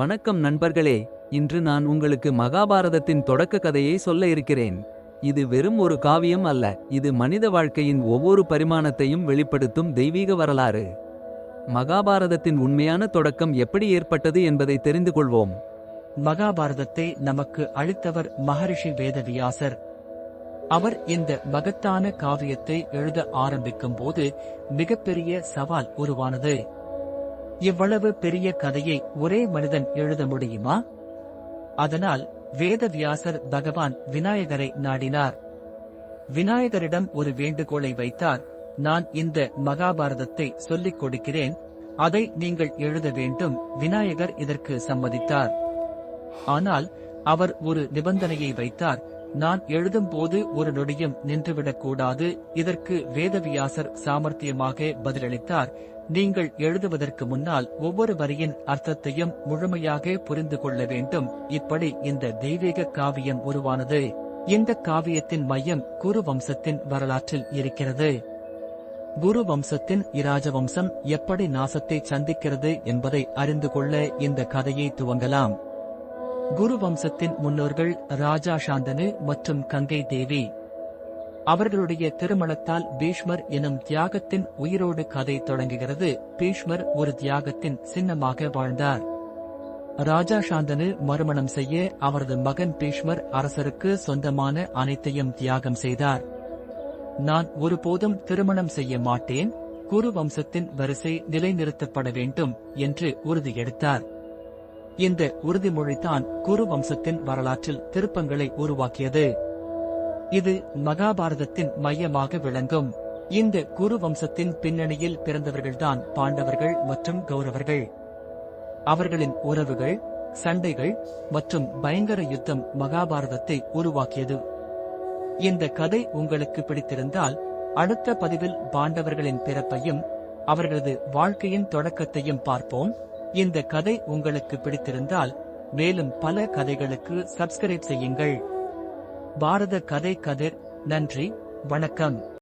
வணக்கம் நண்பர்களே இன்று நான் உங்களுக்கு மகாபாரதத்தின் தொடக்க கதையை சொல்ல இருக்கிறேன். இது வெறும் ஒரு காவியம் அல்ல இது மனித வாழ்க்கையின் ஒவ்வொரு பரிமாணத்தையும் வெளிப்படுத்தும் தெய்வீக வரலாறு. மகாபாரதத்தின் உண்மையான தொடக்கம் எப்படி ஏற்பட்டது என்பதை தெரிந்து கொள்வோம். மகாபாரதத்தை நமக்கு அளித்தவர் மகரிஷி வேதவியாசர். அவர் இந்த மகத்தான காவியத்தை எழுத ஆரம்பிக்கும் போது மிகப்பெரிய சவால் உருவானது. இவ்வளவு பெரிய கதையை ஒரே மனிதன் எழுத முடியுமா? அதனால் வேதவியாசர் பகவான் விநாயகரை நாடினார். விநாயகரிடம் ஒரு வேண்டுகோளை வைத்தார். நான் இந்த மகாபாரதத்தை சொல்லிக் கொடுக்கிறேன். அதை நீங்கள் எழுத வேண்டும். விநாயகர் இதற்கு சம்மதித்தார். ஆனால் அவர் ஒரு நிபந்தனையை வைத்தார். நான் எழுதும்போது ஒரு நொடியும் நின்றுவிடக் கூடாது இதற்கு வேதவியாசர் சாமர்த்தியமாக பதிலளித்தார். நீங்கள் எழுதுவதற்கு முன்னால் ஒவ்வொரு வரியின் அர்த்தத்தையும் முழுமையாக புரிந்து கொள்ள வேண்டும். இப்படி இந்த தெய்வீக காவியம் உருவானது. இந்த காவியத்தின் மையம் குரு வம்சத்தின் வரலாற்றில் இருக்கிறது. குரு வம்சத்தின் இராஜவம்சம் எப்படி நாசத்தை சந்திக்கிறது என்பதை அறிந்து கொள்ள இந்த கதையை துவங்கலாம். குரு வம்சத்தின் முன்னோர்கள் ராஜா சாந்தனு மற்றும் கங்கை தேவி. அவர்களுடைய திருமணத்தால் பீஷ்மர் எனும் தியாகத்தின் உயிரோடு கதை தொடங்குகிறது. பீஷ்மர் ஒரு தியாகத்தின் சின்னமாக வாழ்ந்தார். ராஜா சாந்தனு மறுமணம் செய்ய அவரது மகன் பீஷ்மர் அரசருக்கு சொந்தமான அனைத்தையும் தியாகம் செய்தார். நான் ஒருபோதும் திருமணம் செய்ய மாட்டேன். குரு வம்சத்தின் வரிசை நிலைநிறுத்தப்பட வேண்டும் என்று உறுதியெடுத்தார் இந்த உறுதிமொழிதான் குரு வம்சத்தின் வரலாற்றில் திருப்பங்களை உருவாக்கியது. இது மகாபாரதத்தின் மையமாக விளங்கும். இந்த குரு வம்சத்தின் பின்னணியில் பிறந்தவர்கள்தான் பாண்டவர்கள் மற்றும் கௌரவர்கள். அவர்களின் உறவுகள் சண்டைகள் மற்றும் பயங்கர யுத்தம் மகாபாரதத்தை உருவாக்கியது. இந்த கதை உங்களுக்கு பிடித்திருந்தால் அடுத்த பதிவில் பாண்டவர்களின் பிறப்பையும் அவர்களது வாழ்க்கையின் தொடக்கத்தையும் பார்ப்போம். இந்த கதை உங்களுக்கு பிடித்திருந்தால் மேலும் பல கதைகளுக்கு சப்ஸ்கிரைப் செய்யுங்கள். பாரத கதை கதிர். நன்றி வணக்கம்.